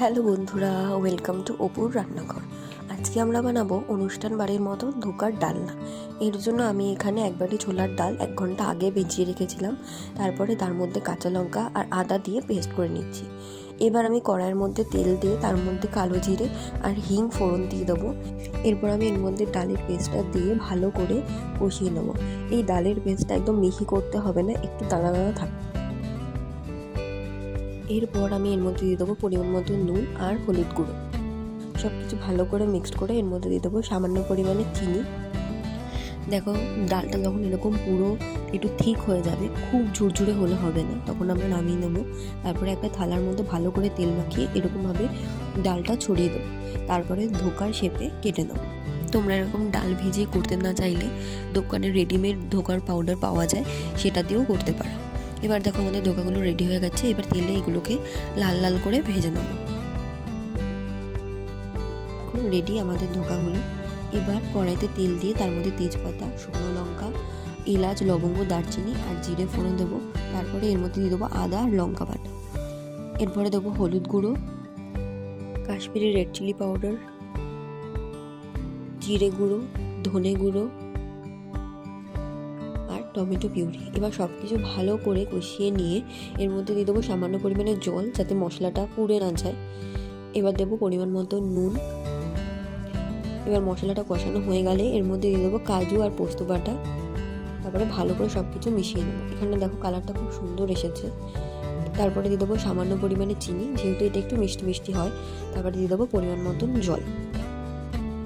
Hello বন্ধুরা welcome to অপুর রান্নাঘর। আজকে আমরা বানাবো অনুষ্ঠান বাড়ির মতো ধোকার ডালনা। এর জন্য আমি এখানে এক বাটি ছোলার ডাল এক ঘণ্টা আগে ভিজিয়ে রেখেছিলাম। তারপরে তার মধ্যে কাঁচা লঙ্কা আর আদা দিয়ে পেস্ট করে নিচ্ছি। এবার আমি কড়াইয়ের মধ্যে তেল দিয়ে তার মধ্যে কালো জিরে আর হিং ফোড়ন দিয়ে দেবো। এরপর আমি এর মধ্যে ডালের পেস্টটা দিয়ে ভালো করে কষিয়ে নেব। এই ডালের পেস্টটা একদম মিহি করতে হবে না, একটু দানা দানা থাকবে এরপর আমি এর মধ্যে দিয়ে দেবো পরিমাণ মতো নুন আর হলুদ গুঁড়ো। সব কিছু ভালো করে মিক্সড করে এর মধ্যে দিয়ে দেবো সামান্য পরিমাণে চিনি। দেখো, ডালটা যখন এরকম পুরো একটু ঠিক হয়ে যাবে, খুব ঝুরঝুরে হলে হবে না। তখন আমরা নামিয়ে নেব। তারপরে একটা থালার মধ্যে ভালো করে তেল মাখিয়ে এরকমভাবে ডালটা ছড়িয়ে দেবো। তারপরে ধোকার শেপে কেটে নেব। তোমরা এরকম ডাল ভিজিয়ে করতে না চাইলে দোকানে রেডিমেড ধোকার পাউডার পাওয়া যায়, সেটা দিয়েও করতে পারো। এবার দেখো আমাদের ধোকাগুলো রেডি হয়ে গেছে, এবার তেলে এগুলোকে লাল লাল করে ভেজে নেব। রেডি আমাদের ধোকাগুলো এবার কড়াইতে তেল দিয়ে তার মধ্যে তেজপাতা, শুকনো লঙ্কা, এলাচ, লবঙ্গ, দারচিনি আর জিরে ফোড়ন দেবো। তারপরে এর মধ্যে দিয়ে দেবো আদা আর লঙ্কা বাটা। এরপরে দেবো হলুদ গুঁড়ো, কাশ্মীরি রেড চিলি পাউডার জিরে গুঁড়ো, ধনে গুঁড়ো টমেটো পিউরি। এবার সব কিছু ভালো করে কষিয়ে নিয়ে এর মধ্যে দিয়ে দেবো সামান্য পরিমাণে জল যাতে মশলাটা পুড়ে না যায়। এবার দেবো পরিমাণ মতো নুন। এবার মশলাটা কষানো হয়ে গেলে এর মধ্যে দিয়ে দেবো কাজু আর পোস্ত বাটা। তারপরে ভালো করে সব কিছু মিশিয়ে নেব। এখানে দেখো কালারটা খুব সুন্দর এসেছে। তারপরে দিয়ে দেবো সামান্য পরিমাণে চিনি, যেহেতু এটা একটু মিষ্টি মিষ্টি হয়। তারপরে দিয়ে দেবো পরিমাণ মতন জল।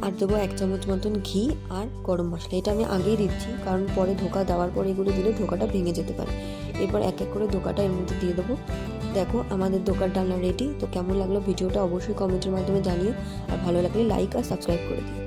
আর দেবো এক চামচ মতন ঘি আর গরম মশলা। এটা আমি আগেই দিচ্ছি, কারণ পরে ধোকা দেওয়ার পর এগুলো দিলে ধোকাটা ভেঙে যেতে পারে। এরপর এক এক করে ধোকাটা এর মধ্যে দিয়ে দেবো। দেখো, আমাদের দোকান ডালনা রেডি তো কেমন লাগল ভিডিওটা অবশ্যই কমেন্টের মাধ্যমে জানিও। আর ভালো লাগলে লাইক আর সাবস্ক্রাইব করে দিও।